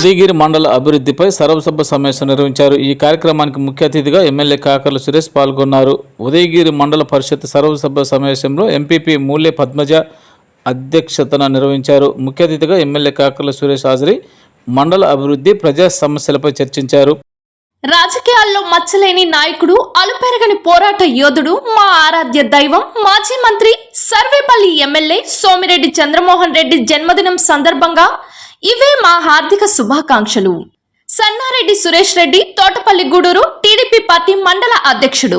ఉదయగిరి మండల అభివృద్ధిపై సర్వసభ సమావేశం నిర్వహించారు. ఈ కార్యక్రమానికి ముఖ్య అతిథిగా ఎమ్మెల్యే కాకర్ల సురేష్ పాల్గొన్నారు. ఉదయగిరి మండల పరిషత్ సర్వసభ సమావేశంలో ఎంపీపీ మూల్య పద్మజ అధ్యక్షతన నిర్వహించారు. ముఖ్య అతిథిగా ఎమ్మెల్యే కాకర్ల సురేష్ హాజరై మండల అభివృద్ధి ప్రజా సమస్యలపై చర్చించారు. రాజకీయాల్లో మచ్చలేని నాయకుడు అలుపెరగని పోరాట యోధుడు మా ఆరాధ్య దైవం మాజీ మంత్రి సర్వేపల్లి ఎమ్మెల్యే సోమిరెడ్డి చంద్రమోహన్ రెడ్డి జన్మదినం సందర్భంగా ఇవే మా హార్దిక శుభాకాంక్షలు. సన్నారెడ్డి సురేష్ రెడ్డి తోటపల్లి గూడూరు టీడీపీ పార్టీ మండల అధ్యక్షుడు.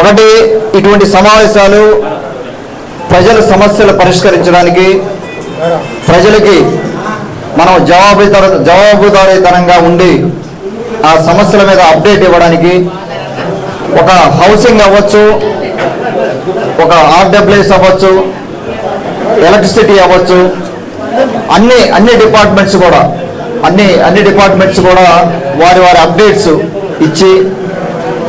ఒకటి ఇటువంటి సమావేశాలు ప్రజల సమస్యలు పరిష్కరించడానికి ప్రజలకి మనం జవాబుదార జవాబుదారీతనంగా ఉండి ఆ సమస్యల మీద అప్డేట్ ఇవ్వడానికి ఒక హౌసింగ్ అవ్వచ్చు ఒక ఆర్డబ్ల్యూఎస్ అవ్వచ్చు ఎలక్ట్రిసిటీ అవ్వచ్చు అన్ని అన్ని డిపార్ట్మెంట్స్ కూడా అన్ని అన్ని డిపార్ట్మెంట్స్ కూడా వారి వారి అప్డేట్స్ ఇచ్చి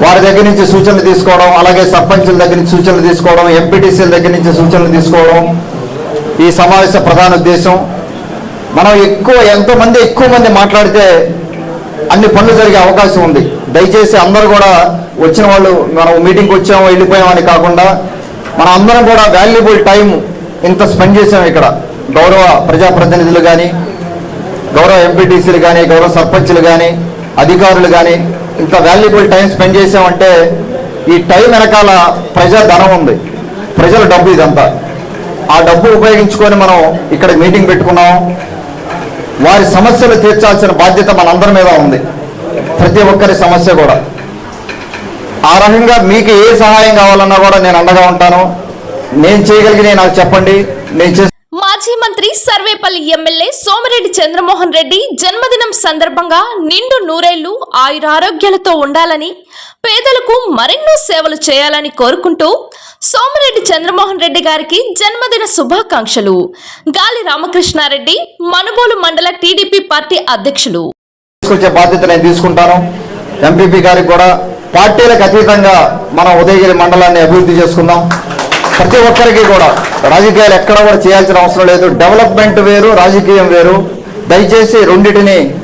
వారి దగ్గర నుంచి సూచనలు తీసుకోవడం అలాగే సర్పంచుల దగ్గర నుంచి సూచనలు తీసుకోవడం ఎంపీటీసీల దగ్గర నుంచి సూచనలు తీసుకోవడం ఈ సమావేశ ప్రధాన ఉద్దేశం. మనం ఎక్కువ ఎంతోమంది ఎక్కువ మంది మాట్లాడితే అన్ని పనులు జరిగే అవకాశం ఉంది. దయచేసి అందరూ కూడా వచ్చిన వాళ్ళు మనం మీటింగ్కి వచ్చాము వెళ్ళిపోయామని కాకుండా మనం అందరం కూడా వాల్యుబుల్ టైం ఇంత స్పెండ్ చేసాం ఇక్కడ. గౌరవ ప్రజాప్రతినిధులు కానీ గౌరవ ఎంపీటీసీలు కానీ గౌరవ సర్పంచ్లు కానీ అధికారులు కానీ ఇంత వాల్యుబుల్ టైం స్పెండ్ చేసామంటే ఈ టైం వెనకాల ప్రజా ధనం ఉంది. ప్రజల డబ్బు ఇదంతా. ఆ డబ్బు ఉపయోగించుకొని మనం ఇక్కడ మీటింగ్ పెట్టుకున్నాం. వారి సమస్యలు తీర్చాల్సిన బాధ్యత మనందరి మీద ఉంది. ప్రతి ఒక్కరి సమస్య కూడా. ఆ రకంగా మీకు ఏ సహాయం కావాలన్నా కూడా నేను అండగా ఉంటాను. నేను చేయగలిగిన నాకు చెప్పండి. నేను చేసి ఎమ్మెల్యే సోమిరెడ్డి చంద్రమోహన్ రెడ్డి జన్మదినం సందర్భంగా నిండు నూరేళ్ళు ఆయురారోగ్యాలతో ఉండాలని పేదలకు మరెన్నో సేవలు చేయాలని కోరుకుంటూ సోమిరెడ్డి చంద్రమోహన్ రెడ్డి గారికి జన్మదిన శుభాకాంక్షలు. గాలి రామకృష్ణారెడ్డి మనుబోలు మండల టీడీపీ పార్టీ అధ్యక్షులు. బాధ్యత నేను తీసుకుంటాను. ఎంపీపీ గారికి కూడా పార్టీలకు అతీతంగా మనం ఉదయగిరి మండలాన్ని అభివృద్ధి చేసుకుందాం. ప్రతి ఒక్కరికి కూడా రాజకీయాలు ఎక్కడ కూడా చేయాల్సిన అవసరం లేదు. డెవలప్మెంట్ వేరు రాజకీయం వేరు. దయచేసి రెండింటిని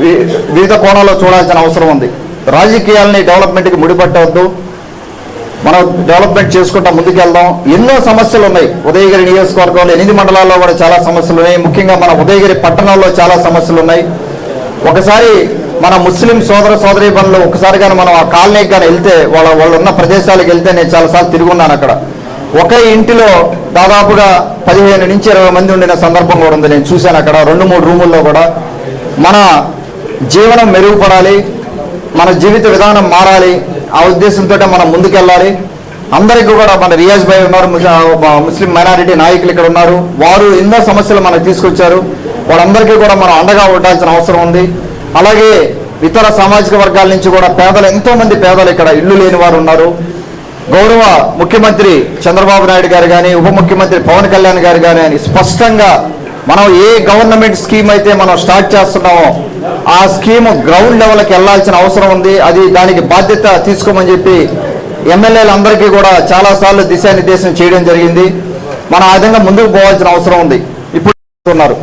వి- వివిధ కోణాల్లో చూడాల్సిన అవసరం ఉంది. రాజకీయాలని డెవలప్మెంట్కి ముడిపట్టవద్దు. మనం డెవలప్మెంట్ చేసుకుంటా ముందుకెళ్దాం. ఎన్నో సమస్యలు ఉన్నాయి. ఉదయగిరి నియోజకవర్గంలో ఎనిమిది మండలాల్లో కూడా చాలా సమస్యలు ఉన్నాయి. ముఖ్యంగా మన ఉదయగిరి పట్టణంలో చాలా సమస్యలు ఉన్నాయి. ఒకసారి మన ముస్లిం సోదర సోదరి పనులు ఒకసారి కానీ మనం ఆ కాలనీకి కానీ వెళ్తే వాళ్ళ వాళ్ళు ఉన్న ప్రదేశాలకు వెళ్తే నేను చాలాసార్లు తిరుగున్నాను అక్కడ. ఒకే ఇంటిలో దాదాపుగా పదిహేను నుంచి ఇరవై మంది ఉండిన సందర్భం కూడా ఉంది. నేను చూశాను అక్కడ రెండు మూడు రూముల్లో కూడా. మన జీవనం మెరుగుపడాలి మన జీవిత విధానం మారాలి. ఆ ఉద్దేశంతో మనం ముందుకెళ్ళాలి. అందరికీ కూడా మన రియాజ్ భాయ్ ఉన్నారు మా ముస్లిం మైనారిటీ నాయకులు ఇక్కడ ఉన్నారు. వారు ఎన్నో సమస్యలు మనకు తీసుకొచ్చారు. వాళ్ళందరికీ కూడా మనం అండగా ఉండాల్సిన అవసరం ఉంది. అలాగే ఇతర సామాజిక వర్గాల నుంచి కూడా పేదలు ఎంతోమంది పేదలు ఇక్కడ ఇల్లు లేని వారు ఉన్నారు. గౌరవ ముఖ్యమంత్రి చంద్రబాబు నాయుడు గారు కానీ ఉప ముఖ్యమంత్రి పవన్ కళ్యాణ్ గారు కానీ అని స్పష్టంగా మనం ఏ గవర్నమెంట్ స్కీమ్ అయితే మనం స్టార్ట్ చేస్తున్నామో ఆ స్కీమ్ గ్రౌండ్ లెవెల్కి వెళ్ళాల్సిన అవసరం ఉంది. అది దానికి బాధ్యత తీసుకోమని చెప్పి ఎమ్మెల్యేలందరికీ కూడా చాలా సార్లు దిశానిర్దేశం చేయడం జరిగింది. మనం ఆ విధంగా ముందుకు పోవాల్సిన అవసరం ఉంది. ఇప్పుడు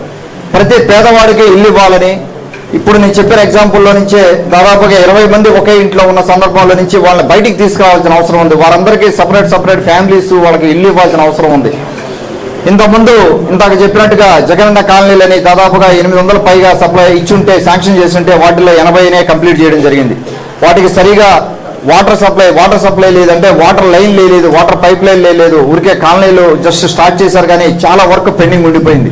ప్రతి పేదవాడికి ఇల్లు ఇవ్వాలని ఇప్పుడు నేను చెప్పిన ఎగ్జాంపుల్లో నుంచే దాదాపుగా ఇరవై మంది ఒకే ఇంట్లో ఉన్న సందర్భంలో నుంచి వాళ్ళని బయటికి తీసుకురావాల్సిన అవసరం ఉంది. వారందరికీ సపరేట్ సపరేట్ ఫ్యామిలీస్ వాళ్ళకి ఇల్లు ఇవ్వాల్సిన అవసరం ఉంది. ఇంతకుముందు ఇందాక చెప్పినట్టుగా జగనన్న కాలనీలని దాదాపుగా ఎనిమిది వందల పైగా సప్లై ఇచ్చుంటే శాంక్షన్ చేస్తుంటే వాటిలో ఎనభైనే కంప్లీట్ చేయడం జరిగింది. వాటికి సరిగా వాటర్ సప్లై వాటర్ సప్లై లేదంటే వాటర్ లైన్ లేదు వాటర్ పైప్ లైన్ లేదు ఊరికే కాలనీలు జస్ట్ స్టార్ట్ చేశారు కానీ చాలా వర్క్ పెండింగ్ ఉండిపోయింది.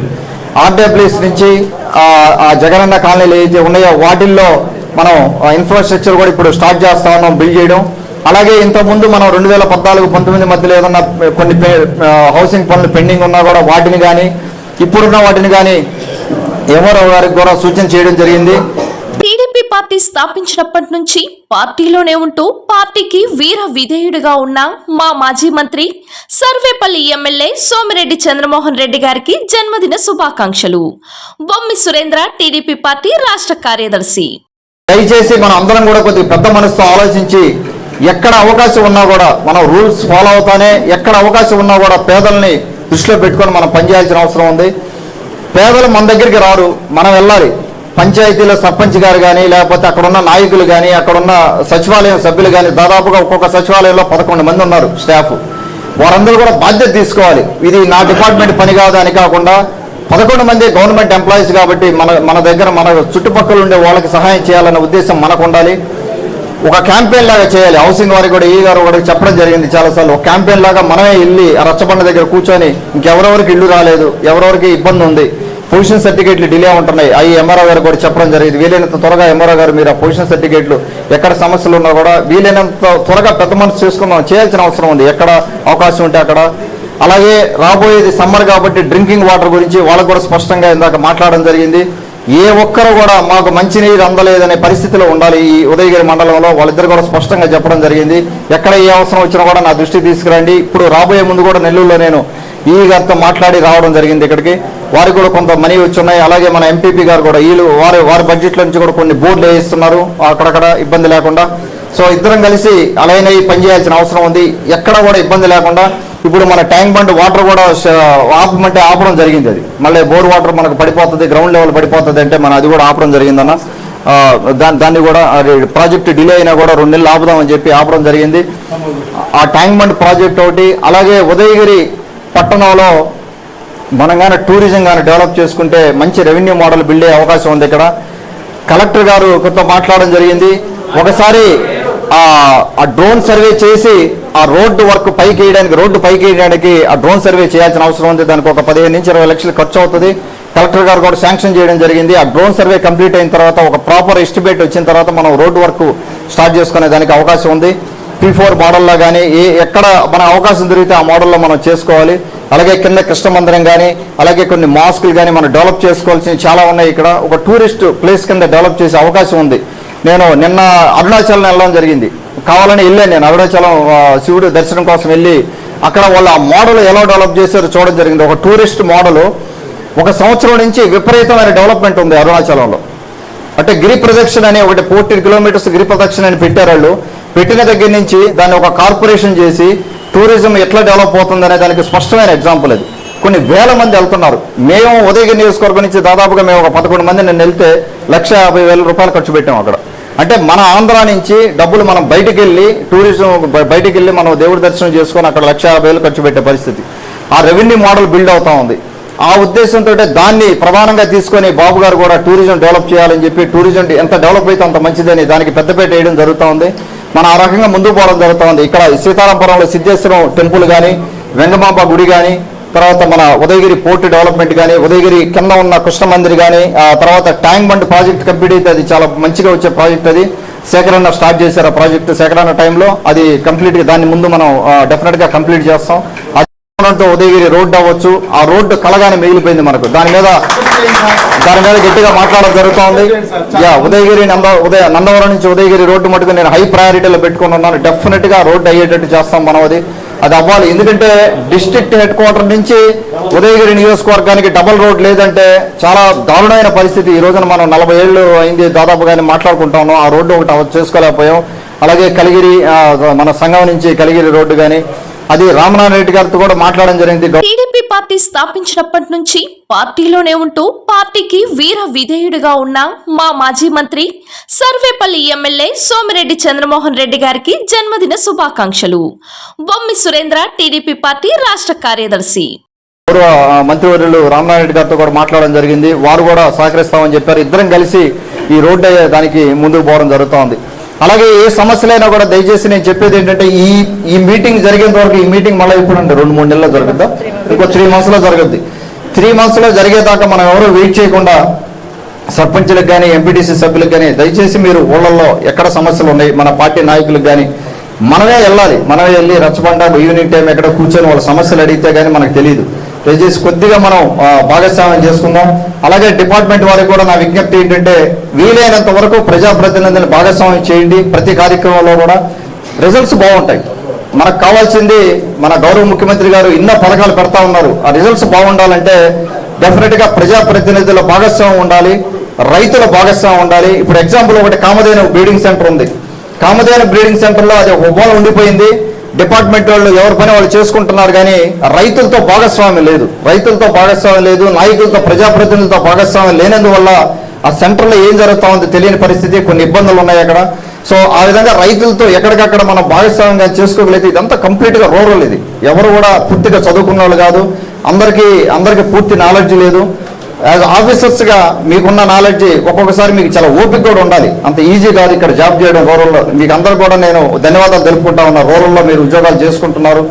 ఆర్డబ్ల్యూఎస్ నుంచి ఆ, జగనన్న కాలనీలు ఏదైతే ఉన్నాయో వాటిల్లో మనం ఇన్ఫ్రాస్ట్రక్చర్ కూడా ఇప్పుడు స్టార్ట్ చేస్తా ఉన్నాం బిల్డ్ చేయడం. అలాగే ఇంతకుముందు మనం రెండు వేల పద్నాలుగు పంతొమ్మిది మధ్యలో ఏదన్నా కొన్ని హౌసింగ్ పనులు పెండింగ్ ఉన్నా కూడా వాటిని కానీ ఇప్పుడున్న వాటిని కానీ ఎవరో గారికి కూడా సూచన చేయడం జరిగింది. పార్టీ స్థాపించినప్పటి నుంచి పార్టీలోనే ఉంటూ పార్టీకి వీర విధేయుడిగా ఉన్న మా మాజీ మంత్రి సర్వేపల్లి ఎమ్మెల్యే సోమిరెడ్డి చంద్రమోహన్ రెడ్డి గారికి జన్మదిన శుభాకాంక్షలు. బొమ్మి సురేంద్ర టీడీపీ పార్టీ రాష్ట్ర కార్యదర్శి. దయచేసి మనం అందరం కూడా కొద్దిగా పెద్ద మనసుతో ఆలోచించి ఎక్కడ అవకాశం ఉన్నా కూడా మనం రూల్స్ ఫాలో అవుతానే ఎక్కడ అవకాశం ఉన్నా కూడా పేదల్ని దృష్టిలో పెట్టుకొని మనం పనిచేయాల్సిన అవసరం ఉంది. పేదలు మన దగ్గరికి రారు మనం వెళ్ళాలి. పంచాయతీలో సర్పంచ్ గారు కానీ లేకపోతే అక్కడ ఉన్న నాయకులు కానీ అక్కడ ఉన్న సచివాలయం సభ్యులు కానీ దాదాపుగా ఒక్కొక్క సచివాలయంలో పదకొండు మంది ఉన్నారు స్టాఫ్. వారందరూ కూడా బాధ్యత తీసుకోవాలి. ఇది నా డిపార్ట్మెంట్ పని కాదు అని కాకుండా పదకొండు మంది గవర్నమెంట్ ఎంప్లాయీస్ కాబట్టి మన మన దగ్గర మన చుట్టుపక్కల ఉండే వాళ్ళకి సహాయం చేయాలన్న ఉద్దేశం మనకు ఉండాలి. ఒక క్యాంపెయిన్ లాగా చేయాలి. హౌసింగ్ వారికి కూడా ఈ గారు కూడా చెప్పడం జరిగింది చాలాసార్లు. ఒక క్యాంపెయిన్ లాగా మనమే వెళ్ళి ఆ రచ్చబండ దగ్గర కూర్చొని ఇంకెవరెవరికి ఇల్లు రాలేదు ఎవరెవరికి ఇబ్బంది ఉంది పొజిషన్ సర్టిఫికేట్లు డిలే ఉంటున్నాయి. అవి ఎంఆర్ఓ గారు కూడా చెప్పడం జరిగింది. వీలైనంత త్వరగా ఎంఆర్ఓ గారు మీరు ఆ పొజిషన్ సర్టిఫికేట్లు ఎక్కడ సమస్యలు ఉన్నా కూడా వీలైనంత త్వరగా పెద్ద మనసు చేసుకుందాం. చేయాల్సిన అవసరం ఉంది. ఎక్కడ అవకాశం ఉంటే అక్కడ. అలాగే రాబోయేది సమ్మర్ కాబట్టి డ్రింకింగ్ వాటర్ గురించి వాళ్ళకు కూడా స్పష్టంగా ఇందాక మాట్లాడడం జరిగింది. ఏ ఒక్కరు కూడా మాకు మంచినీరు అందలేదనే పరిస్థితిలో ఉండాలి ఈ ఉదయగిరి మండలంలో. వాళ్ళిద్దరు కూడా స్పష్టంగా చెప్పడం జరిగింది. ఎక్కడ ఏ అవసరం వచ్చినా కూడా నా దృష్టికి తీసుకురండి. ఇప్పుడు రాబోయే ముందు కూడా నెల్లూరులో నేను ఈ గారితో మాట్లాడి రావడం జరిగింది ఇక్కడికి. వారికి కూడా కొంత మనీ వచ్చి ఉన్నాయి. అలాగే మన ఎంపీపీ గారు కూడా వీళ్ళు వారి వారి బడ్జెట్లో నుంచి కూడా కొన్ని బోర్డులు వేయిస్తున్నారు. అక్కడక్కడ ఇబ్బంది లేకుండా. సో ఇద్దరం కలిసి అలాగే పనిచేయాల్సిన అవసరం ఉంది. ఎక్కడ కూడా ఇబ్బంది లేకుండా ఇప్పుడు మన ట్యాంక్ బండ్ వాటర్ కూడా ఆపమంటే ఆపడం జరిగింది అది. మళ్ళీ బోర్ వాటర్ మనకు పడిపోతుంది గ్రౌండ్ లెవెల్ పడిపోతుంది అంటే మనం అది కూడా ఆపడం జరిగిందన్న. ఆ, దాన్ని దాన్ని కూడా ప్రాజెక్ట్ డిలే అయినా కూడా రెండు నెలలు ఆపుదామని చెప్పి ఆపడం జరిగింది. ఆ ట్యాంక్ బండ్ ప్రాజెక్ట్ ఒకటి అలాగే ఉదయగిరి పట్టణంలో మనం కానీ టూరిజం కానీ డెవలప్ చేసుకుంటే మంచి రెవెన్యూ మోడల్ బిల్డ్ అయ్యే అవకాశం ఉంది ఇక్కడ. కలెక్టర్ గారు కొత్త మాట్లాడడం జరిగింది. ఒకసారి ఆ డ్రోన్ సర్వే చేసి ఆ రోడ్డు వర్క్ పైకి వేయడానికి రోడ్డు పైకి వేయడానికి ఆ డ్రోన్ సర్వే చేయాల్సిన అవసరం ఉంది. దానికి ఒక పదిహేను నుంచి ఇరవై లక్షలు ఖర్చు అవుతుంది. కలెక్టర్ గారు కూడా శాంక్షన్ చేయడం జరిగింది. ఆ డ్రోన్ సర్వే కంప్లీట్ అయిన తర్వాత ఒక ప్రాపర్ ఎస్టిమేట్ వచ్చిన తర్వాత మనం రోడ్డు వర్క్ స్టార్ట్ చేసుకునే దానికి అవకాశం ఉంది. పీ ఫోర్ మోడల్లో కానీ ఏ ఎక్కడ మన అవకాశం దొరికితే ఆ మోడల్లో మనం చేసుకోవాలి. అలాగే కింద కృష్ణ మందిరం కానీ అలాగే కొన్ని మాస్కులు కానీ మనం డెవలప్ చేసుకోవాల్సినవి చాలా ఉన్నాయి ఇక్కడ. ఒక టూరిస్ట్ ప్లేస్ కింద డెవలప్ చేసే అవకాశం ఉంది. నేను నిన్న అరుణాచలం వెళ్ళడం జరిగింది. కావాలని వెళ్ళాను నేను. అరుణాచలం శివుడు దర్శనం కోసం వెళ్ళి అక్కడ వాళ్ళ ఆ మోడల్ ఎలా డెవలప్ చేశారో చూడడం జరిగింది. ఒక టూరిస్ట్ మోడల్. ఒక సంవత్సరం నుంచి విపరీతమైన డెవలప్మెంట్ ఉంది అరుణాచలంలో. అంటే గిరి ప్రదక్షిణ అనే ఒకటి ఫోర్టీన్ కిలోమీటర్స్ గిరి ప్రదక్షిణ అని పెట్టారు వాళ్ళు. పెట్టిన దగ్గర నుంచి దాన్ని ఒక కార్పొరేషన్ చేసి టూరిజం ఎట్లా డెవలప్ అవుతుందనే దానికి స్పష్టమైన ఎగ్జాంపుల్ అది. కొన్ని వేల మంది వెళ్తున్నారు. మేము ఉదయగిరి నియోజకవర్గం నుంచి దాదాపుగా మేము ఒక పదకొండు మంది నేను వెళ్తే లక్ష యాభై వేల రూపాయలు ఖర్చు పెట్టాం అక్కడ. అంటే మన ఆంధ్ర నుంచి డబ్బులు మనం బయటికి వెళ్ళి టూరిజం బయటికి వెళ్ళి మనం దేవుడి దర్శనం చేసుకొని అక్కడ లక్ష యాభై వేలు ఖర్చు పెట్టే పరిస్థితి. ఆ రెవెన్యూ మోడల్ బిల్డ్ అవుతా ఉంది. ఆ ఉద్దేశంతో దాన్ని ప్రధానంగా తీసుకొని బాబు గారు కూడా టూరిజం డెవలప్ చేయాలని చెప్పి టూరిజం ఎంత డెవలప్ అయితే అంత మంచిదని దానికి పెద్దపేట వేయడం జరుగుతూ ఉంది. మన ఆ రకంగా ముందుకు పోవడం జరుగుతూ ఉంది. ఇక్కడ సీతారాంపురంలో సిద్ధేశ్వరం టెంపుల్ కానీ వెంగమాంబ గుడి కానీ తర్వాత మన ఉదయగిరి పోర్ట్ డెవలప్మెంట్ కానీ ఉదయగిరి కింద ఉన్న కృష్ణ మందిర్ కానీ ఆ తర్వాత ట్యాంక్ బండ్ ప్రాజెక్ట్ కంప్లీట్ అయితే అది చాలా మంచిగా వచ్చే ప్రాజెక్ట్ అది. సేకరణ స్టార్ట్ చేశారు ఆ ప్రాజెక్ట్ సేకరణ టైంలో. అది కంప్లీట్గా దాన్ని ముందు మనం డెఫినెట్గా కంప్లీట్ చేస్తాం. అది ఉదయగిరి రోడ్డు అవ్వచ్చు. ఆ రోడ్డు కలగానే మిగిలిపోయింది మనకు. దాని మీద దాని మీద గట్టిగా మాట్లాడడం జరుగుతోంది. యా ఉదయగిరి నంద ఉదయ నందవరం నుంచి ఉదయగిరి రోడ్డు మటుకు నేను హై ప్రయారిటీలో పెట్టుకుని ఉన్నాను. డెఫినెట్గా రోడ్డు అయ్యేటట్టు చేస్తాం మనం అది. అది అవ్వాలి. ఎందుకంటే డిస్ట్రిక్ట్ హెడ్ క్వార్టర్ నుంచి ఉదయగిరి నియోజకవర్గానికి డబల్ రోడ్ లేదంటే చాలా దారుణమైన పరిస్థితి. ఈ రోజున మనం నలభై ఏళ్ళు అయింది దాదాపుగానే కానీ మాట్లాడుకుంటాము ఆ రోడ్డు ఒకటి చేసుకోలేకపోయాం. అలాగే కలిగిరి మన సంఘం నుంచి కలిగిరి రోడ్డు కానీ అది రామనారాయణ రెడ్డి గారితో కూడా మాట్లాడడం జరిగింది. టీడీపీ పార్టీ స్థాపించినప్పటి నుంచి పార్టీలోనే ఉంటూ పార్టీకి వీర విధేయుడిగా ఉన్న మా మాజీ మంత్రి సర్వేపల్లి ఎమ్మెల్యే సోమిరెడ్డి చంద్రమోహన్ రెడ్డి గారికి జన్మదిన శుభాకాంక్షలు. బొమ్మి సురేంద్ర టీడీపీ పార్టీ రాష్ట్ర కార్యదర్శి. గౌరవ ఆ, మంత్రివర్యులు రామనారాయణ రెడ్డి గారితో కూడా మాట్లాడడం జరిగింది. వారు కూడా సహకరిస్తామని చెప్పారు. ఇద్దరం కలిసి ఈ రోడ్డు దానికి ముందుకు పోవడం జరుగుతోంది. అలాగే ఏ సమస్యలైనా కూడా దయచేసి నేను చెప్పేది ఏంటంటే ఈ ఈ మీటింగ్ జరిగేంత వరకు ఈ మీటింగ్ మళ్ళీ ఇప్పుడు అంటే రెండు మూడు నెలల్లో జరుగుద్దా? ఇంకో త్రీ మంత్స్లో జరుగుద్ది. త్రీ మంత్స్లో జరిగేదాకా మనం ఎవరు వెయిట్ చేయకుండా సర్పంచ్లకు కానీ ఎంపీటీసీ సభ్యులకు కానీ దయచేసి మీరు ఊళ్ళల్లో ఎక్కడ సమస్యలు ఉన్నాయి మన పార్టీ నాయకులకు కానీ మనమే వెళ్ళాలి. మనమే వెళ్ళి రచ్చబండ ఈవినింగ్ టైం ఎక్కడ కూర్చొని వాళ్ళ సమస్యలు అడిగితే కానీ మనకు తెలియదు దయచేసి కొద్దిగా మనం భాగస్వామ్యం చేసుకుందాం. అలాగే డిపార్ట్మెంట్ వారికి కూడా నా విజ్ఞప్తి ఏంటంటే వీలైనంత వరకు ప్రజాప్రతినిధులను భాగస్వామ్యం చేయండి. ప్రతి కార్యక్రమంలో కూడా రిజల్ట్స్ బాగుంటాయి. మనకు కావాల్సింది మన గౌరవ ముఖ్యమంత్రి గారు ఎన్నో పథకాలు పెడతా ఉన్నారు. ఆ రిజల్ట్స్ బాగుండాలంటే డెఫినెట్గా ప్రజాప్రతినిధుల భాగస్వామ్యం ఉండాలి. రైతుల భాగస్వామ్యం ఉండాలి. ఇప్పుడు ఎగ్జాంపుల్ ఒకటి కామధేను బ్రీడింగ్ సెంటర్ ఉంది. కామధేను బ్రీడింగ్ సెంటర్లో అది ఒక ఉండిపోయింది. డిపార్ట్మెంట్ వాళ్ళు ఎవరి పని వాళ్ళు చేసుకుంటున్నారు కానీ రైతులతో భాగస్వామ్యం లేదు. రైతులతో భాగస్వామ్యం లేదు నాయకులతో ప్రజాప్రతినిధులతో భాగస్వామ్యం లేనందువల్ల ఆ సెంటర్లో ఏం జరుగుతా ఉంది తెలియని పరిస్థితి కొన్ని ఇబ్బందులు ఉన్నాయి అక్కడ. సో ఆ విధంగా రైతులతో ఎక్కడికక్కడ మనం భాగస్వామ్యంగా చేసుకోగలిగితే ఇదంతా కంప్లీట్గా రూరల్ ఇది. ఎవరు కూడా పూర్తిగా చదువుకున్న వాళ్ళు కాదు. అందరికీ అందరికీ పూర్తి నాలెడ్జ్ లేదు. యాజ్ ఆఫీసర్స్గా మీకున్న నాలెడ్జ్ ఒక్కొక్కసారి మీకు చాలా ఓపిక కూడా ఉండాలి. అంత ఈజీ కాదు ఇక్కడ జాబ్ చేయడం రూరల్లో మీకు అందరు కూడా నేను ధన్యవాదాలు తెలుపుకుంటా ఉన్నా. రూరల్లో మీరు ఉద్యోగాలు చేసుకుంటున్నారు.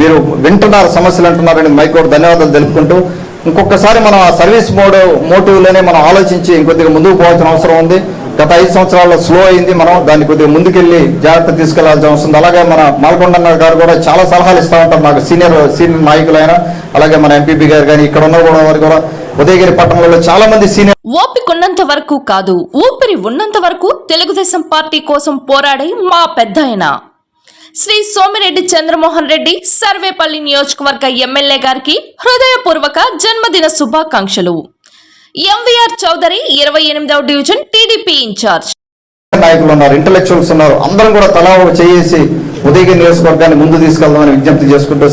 మీరు వింటున్నారు సమస్యలు అంటున్నారని మైక్ కూడా ధన్యవాదాలు తెలుపుకుంటూ. ఇంకొకసారి మనం ఆ సర్వీస్ మోడ్ మోటివ్లోనే మనం ఆలోచించి ఇంకొద్దిగా ముందుకు పోవాల్సిన అవసరం ఉంది. గత ఐదు సంవత్సరాల్లో స్లో అయింది మనం. దాన్ని కొద్దిగా ముందుకెళ్ళి జాగ్రత్త తీసుకెళ్ళాల్సిన అవసరం ఉంది. అలాగే మన మాల్కొండ గారు కూడా చాలా సలహాలు ఇస్తూ ఉంటారు. నాకు సీనియర్ సీనియర్ నాయకులైన అలాగే మన ఎంపీపీ గారు కానీ ఇక్కడ ఉన్న కూడా వారు కూడా. ఉదయగిరి పట్టణంలో చాలా మంది సీనియర్ ఓపికన్నంత వరకు కాదు ఊపిరి ఉన్నంత వరకు తెలుగుదేశం పార్టీ కోసం పోరాడే మా పెద్దాయన. శ్రీ సోమిరెడ్డి చంద్రమోహన్ రెడ్డి సర్వేపల్లి నియోజకవర్గ ఎమ్మెల్యే గారికి హృదయపూర్వక జన్మదిన శుభాకాంక్షలు. ఎంవీఆర్ చౌదరి ఇరవై ఎనిమిదవ డివిజన్ టీడీపీ ఇన్ఛార్జ్. నాయకులు ఉన్నారు ఇంటలెక్చువల్స్ ఉన్నారు అందరం కూడా తలా చేసి ఉదయగిరి నియోజకవర్గాన్ని ముందు తీసుకెళ్దామని విజ్ఞప్తి చేసుకుంటూ